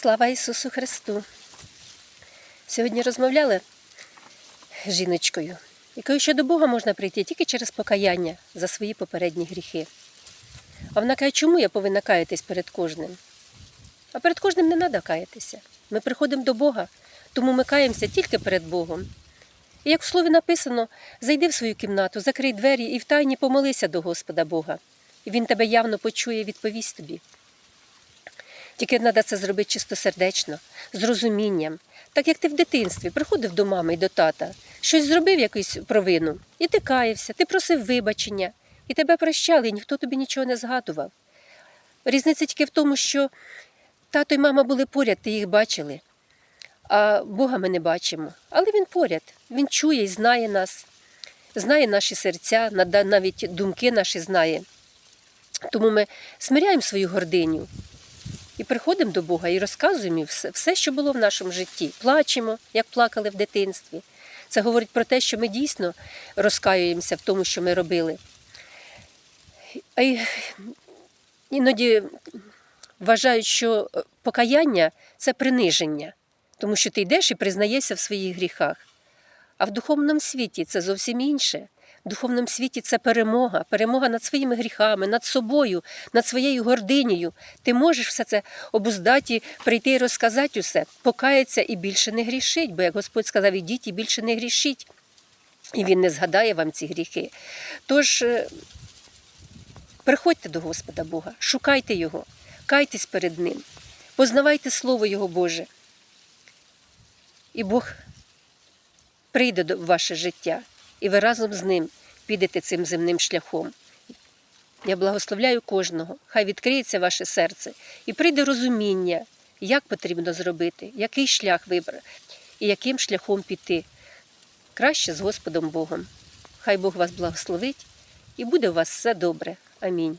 Слава Ісусу Христу! Сьогодні розмовляли з жіночкою, якою що до Бога можна прийти тільки через покаяння за свої попередні гріхи. А вона каже, чому я повинна каятись перед кожним? А перед кожним не треба каятися. Ми приходимо до Бога, тому ми каємося тільки перед Богом. І як в слові написано, зайди в свою кімнату, закрий двері і втайні помолися до Господа Бога. І Він тебе явно почує і відповість тобі. Тільки треба це зробити чистосердечно, з розумінням. Так як ти в дитинстві приходив до мами і до тата, щось зробив якусь провину, і ти каявся, ти просив вибачення, і тебе прощали, і ніхто тобі нічого не згадував. Різниця тільки в тому, що тато і мама були поряд, ти їх бачили, а Бога ми не бачимо. Але Він поряд, Він чує і знає нас, знає наші серця, навіть думки наші знає. Тому ми смиряємо свою гординю і приходимо до Бога і розказуємо все, все, що було в нашому житті. Плачемо, як плакали в дитинстві. Це говорить про те, що ми дійсно розкаюємося в тому, що ми робили. Й- іноді вважають, що покаяння це приниження, тому що ти йдеш і признаєшся в своїх гріхах. А в духовному світі це зовсім інше. Духовному світі це перемога, перемога над своїми гріхами, над собою, над своєю гординею. Ти можеш все це обуздати, прийти і розказати усе, покаятися і більше не грішить, бо як Господь сказав, ідіть і більше не грішіть. І Він не згадає вам ці гріхи. Тож е, приходьте до Господа Бога, шукайте Його, кайтесь перед Ним, познавайте Слово Його Боже. І Бог прийде в ваше життя, і ви разом з ним підете цим земним шляхом. Я благословляю кожного, хай відкриється ваше серце і прийде розуміння, як потрібно зробити, який шлях вибрати і яким шляхом піти. Краще з Господом Богом. Хай Бог вас благословить і буде у вас все добре. Амінь.